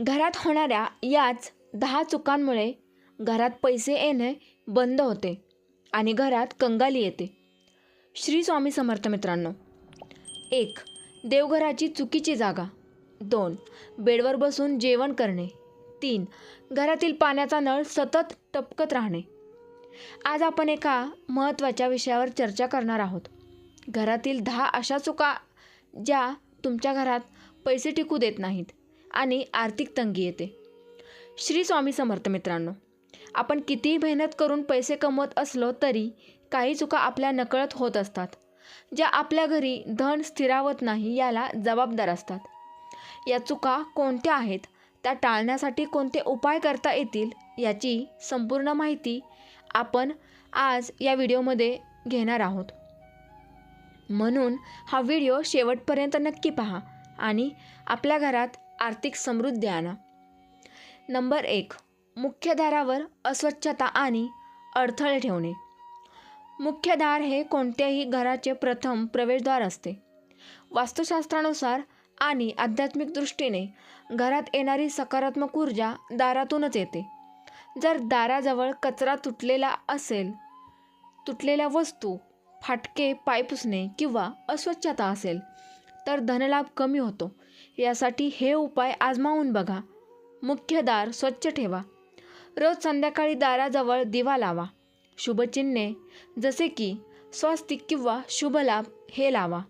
घरात होणाऱ्या याच दहा चुकांमुळे घरात पैसे येणे बंद होते आणि घरात कंगाली येते. श्री स्वामी समर्थ मित्रांनो एक देवघराची चुकीची जागा. दोन बेडवर बसून जेवण करणे. तीन घरातील पाण्याचा नळ सतत टपकत राहणे. आज आपण एका महत्त्वाच्या विषयावर चर्चा करणार आहोत. घरातील दहा अशा चुका ज्या तुमच्या घरात पैसे टिकू देत नाहीत. आणि आर्थिक तंगी येते. श्री स्वामी समर्थ मित्रांनो आपण कितीही मेहनत करून पैसे कमवत असलो तरी काही चुका आपल्या नकळत होत असतात. ज्या आपल्या घरी धन स्थिरावत नाही याला जबाबदार असतात. या चुका कोणत्या आहेत त्या टाळण्यासाठी कोणते उपाय करता येतील याची संपूर्ण माहिती आपण आज या व्हिडिओमध्ये घेणार आहोत. म्हणून हा व्हिडिओ शेवटपर्यंत नक्की पहा आणि आपल्या घरात आर्थिक समृद्धी आणा. नंबर एक मुख्य दारावर अस्वच्छता आणि अडथळे ठेवणे. मुख्य दार हे कोणत्याही घराचे प्रथम प्रवेशद्वार असते. वास्तुशास्त्रानुसार आणि आध्यात्मिक दृष्टीने घरात येणारी सकारात्मक ऊर्जा दारातूनच येते. जर दाराजवळ कचरा तुटलेला असेल तुटलेल्या वस्तू फाटके पाय पुसणे किंवा अस्वच्छता असेल तर धनलाभ कमी होतो. यासाठी हे उपाय आजमावून बघा. मुख्य दार स्वच्छ ठेवा. रोज संध्याकाळी दाराजवळ दिवा लावा. शुभचिन्हे जसे की स्वस्तिक किंवा शुभलाभ हे लावा.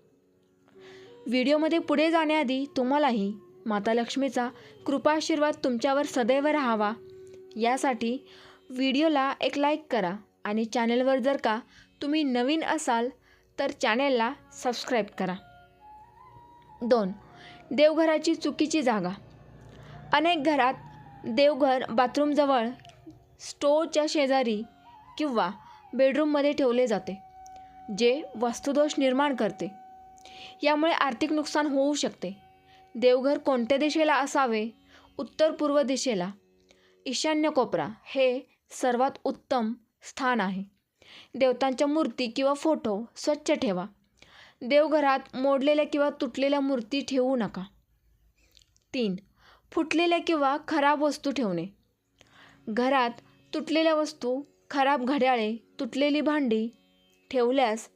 व्हिडिओमध्ये पुढे जाण्याआधी तुम्हालाही माता लक्ष्मीचा कृपाशीर्वाद तुमच्यावर सदैव राहावा. यासाठी व्हिडिओला एक लाईक करा आणि चॅनलवर जर का तुम्ही नवीन असाल तर चॅनेलला सबस्क्राईब करा. दोन देवघराची चुकीची जागा. अनेक घरात देवघर बाथरूमजवळ स्टोवच्या शेजारी किंवा बेडरूममध्ये ठेवले जाते जे वास्तुदोष निर्माण करते. यामुळे आर्थिक नुकसान होऊ शकते. देवघर कोणत्या दिशेला असावे? उत्तर पूर्व दिशेला. ईशान्य कोपरा हे सर्वात उत्तम स्थान आहे. देवतांच्या मूर्ती किंवा फोटो स्वच्छ ठेवा. देवघरात मोडलेल्या किंवा तुटलेल्या मूर्ती ठेवू नका. तीन फुटलेल्या किंवा खराब वस्तू ठेवणे. घरात तुटलेल्या वस्तू खराब घड्याळे तुटलेली भांडी ठेवल्यास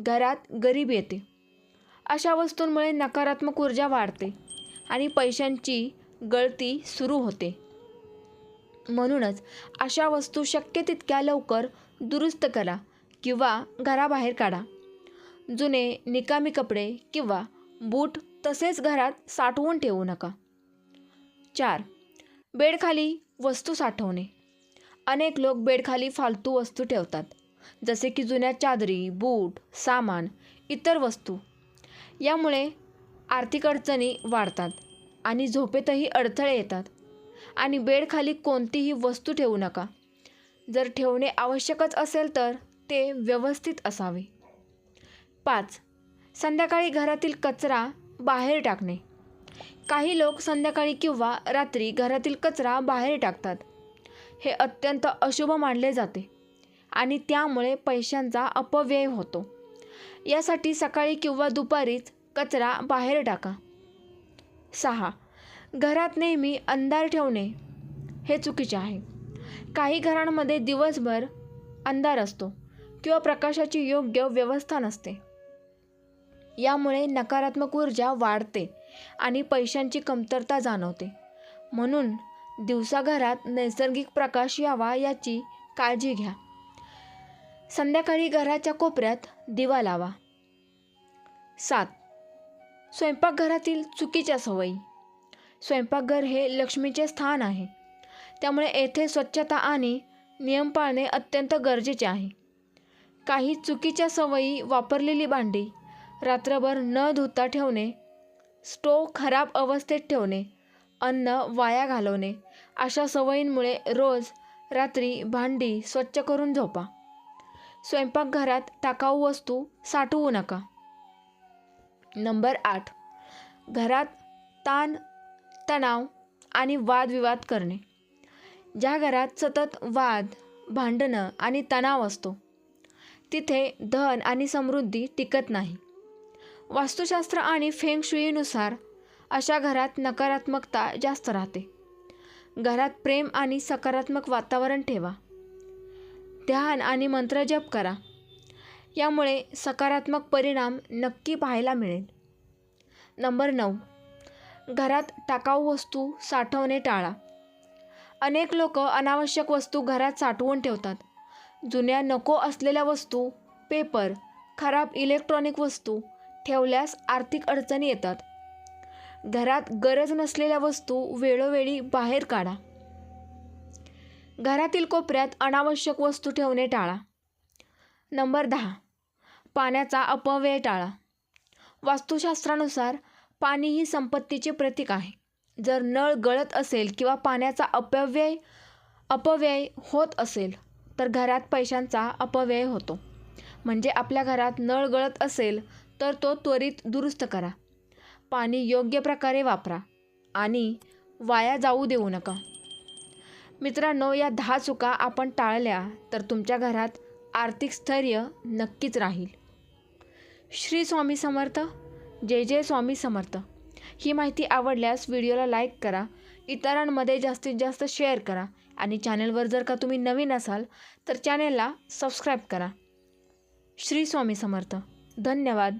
घरात गरीब येते. अशा वस्तूंमुळे नकारात्मक ऊर्जा वाढते आणि पैशांची गळती सुरू होते. म्हणूनच अशा वस्तू शक्य तितक्या लवकर दुरुस्त करा किंवा घराबाहेर काढा. जुने निकामी कपडे किंवा बूट तसेच घरात साठवून ठेवू नका. चार. बेडखाली वस्तू साठवणे. अनेक लोक बेडखाली फालतू वस्तू ठेवतात जसे की जुन्या चादरी बूट सामान इतर वस्तू. यामुळे आर्थिक अडचणी वाढतात आणि झोपेतही अडथळे येतात. आणि बेडखाली कोणतीही वस्तू ठेवू नका. जर ठेवणे आवश्यकच असेल तर ते व्यवस्थित असावे. पाच. संध्याकाळी घरातील कचरा बाहेर टाकणे. काही लोक संध्याकाळी किंवा रात्री घरातील कचरा बाहेर टाकतात. हे अत्यंत अशुभ मानले जाते आणि त्यामुळे पैशांचा अपव्यय होतो. यासाठी सकाळी किंवा दुपारीच कचरा बाहेर टाका. सहा. घरात नेहमी अंधार ठेवणे हे चुकीचे आहे. काही घरांमध्ये दिवसभर अंधार असतो किंवा प्रकाशाची योग्य व्यवस्था नसते. यामुळे नकारात्मक ऊर्जा वाढते आणि पैशांची कमतरता जाणवते. म्हणून दिवसाघरात नैसर्गिक प्रकाश यावा याची काळजी घ्या. संध्याकाळी घराच्या कोपऱ्यात दिवा लावा. सात. स्वयंपाकघरातील चुकीच्या सवयी. स्वयंपाकघर हे लक्ष्मीचे स्थान आहे. त्यामुळे येथे स्वच्छता आणि नियम पाळणे अत्यंत गरजेचे आहे. काही चुकीच्या सवयी वापरलेली भांडी रात्रभर न धुता ठेवणे स्टोव खराब अवस्थेत ठेवणे अन्न वाया घालवणे अशा सवयींमुळे रोज रात्री भांडी स्वच्छ करून झोपा. स्वयंपाकघरात टाकाऊ वस्तू साठवू नका. नंबर आठ. घरात ताण तणाव आणि वादविवाद करणे. ज्या घरात सतत वाद भांडणं आणि तणाव असतो तिथे धन आणि समृद्धी टिकत नाही. वास्तुशास्त्र आणि फेंगशुईनुसार अशा घरात नकारात्मकता जास्त राहते. घरात प्रेम आणि सकारात्मक वातावरण ठेवा. ध्यान आणि मंत्र जप करा. यामुळे सकारात्मक परिणाम नक्की पाहायला मिळेल. नंबर नऊ. घरात टाकाऊ वस्तू साठवणे टाळा. अनेक लोक अनावश्यक वस्तू घरात साठवून ठेवतात. जुन्या नको असलेल्या वस्तू पेपर खराब इलेक्ट्रॉनिक वस्तू ठेवल्यास आर्थिक अडचणी येतात. घरात गरज नसलेल्या वस्तू वेळोवेळी बाहेर काढा. घरातील कोपऱ्यात अनावश्यक वस्तू ठेवणे टाळा. नंबर दहा. पाण्याचा अपव्यय टाळा. वास्तुशास्त्रानुसार पाणी ही संपत्तीचे प्रतीक आहे. जर नळ गळत असेल किंवा पाण्याचा अपव्यय अपव्यय होत असेल तर घरात पैशांचा अपव्यय होतो. म्हणजे आपल्या घरात नळ गळत असेल तर तो त्वरित दुरुस्त करा. पाणी योग्य प्रकारे वापरा आणि वाया जाऊ देऊ नका. मित्रांनो या दहा चुका आपण टाळल्या तर तुमच्या घरात आर्थिक स्थैर्य नक्कीच राहील. श्री स्वामी समर्थ. जय जय स्वामी समर्थ. ही माहिती आवडल्यास व्हिडिओला लाईक करा इतरांमध्ये जास्तीत जास्त शेअर करा आणि चॅनलवर जर का तुम्ही नवीन असाल तर चॅनेलला सबस्क्राईब करा. श्री स्वामी समर्थ. धन्यवाद.